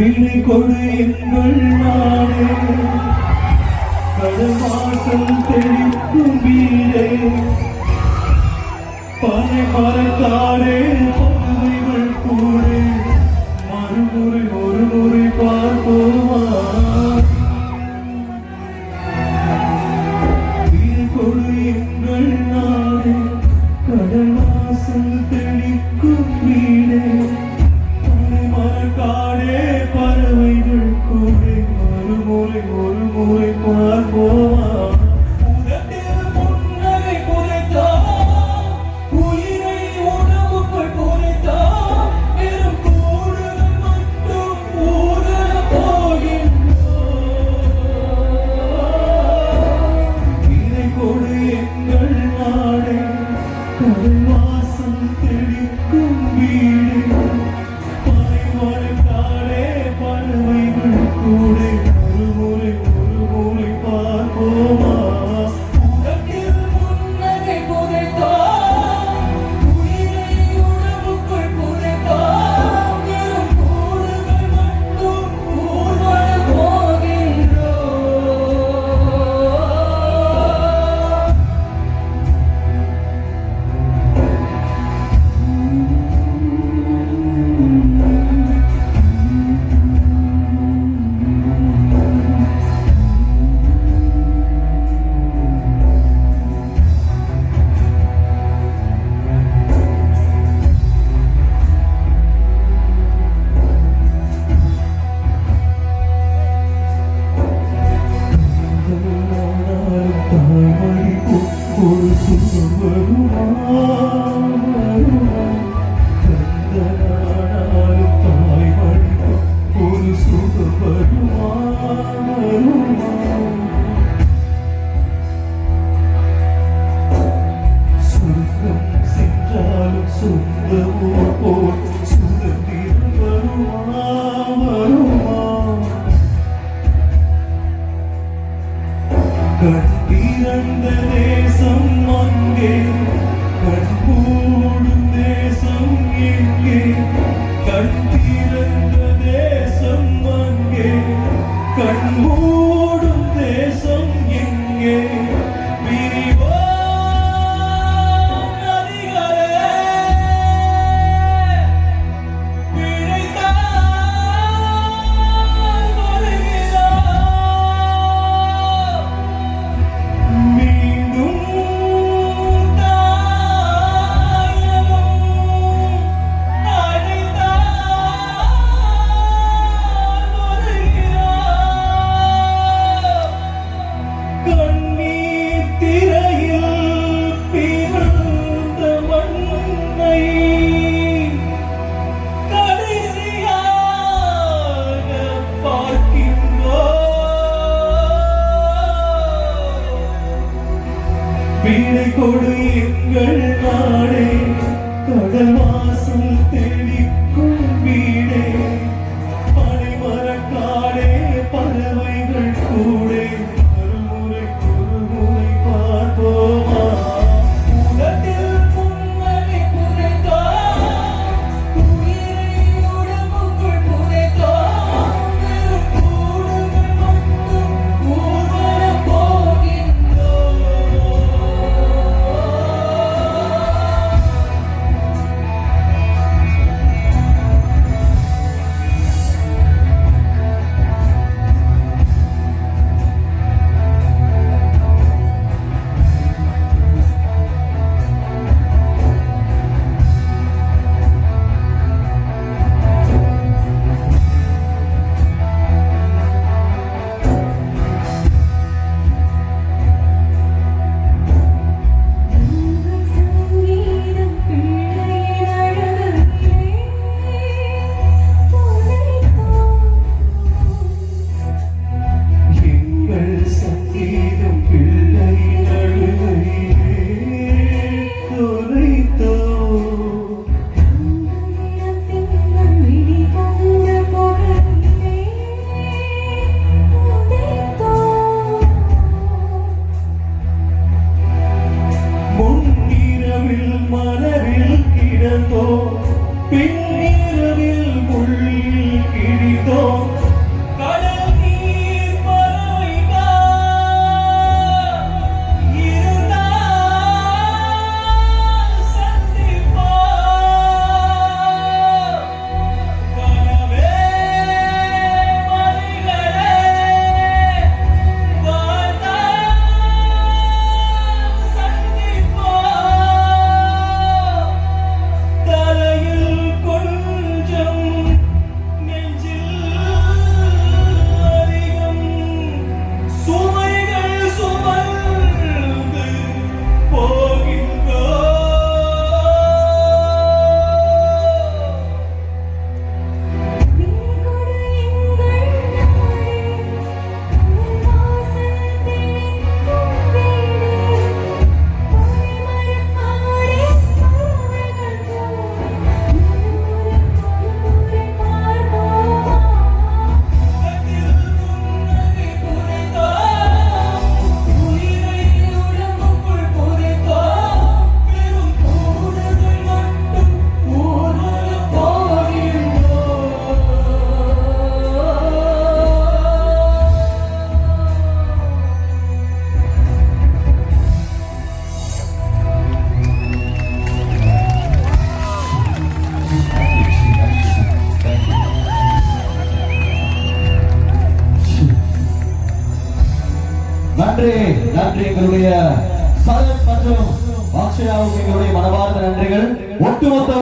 விழி கொடு எங்கள் நாடு கடவாசல் தெளிக்கும் வீரே பனை மரத்தாரே கண் വീട് കൊടു എങ്കൾ നാടേ കടൽ വാസം തെളിക്കും. நன்றி. எங்களுடைய சரத் மற்றும் அக்ஷயாவுக்கு எங்களுடைய மனமார்ந்த நன்றிகள். ஒட்டுமொத்த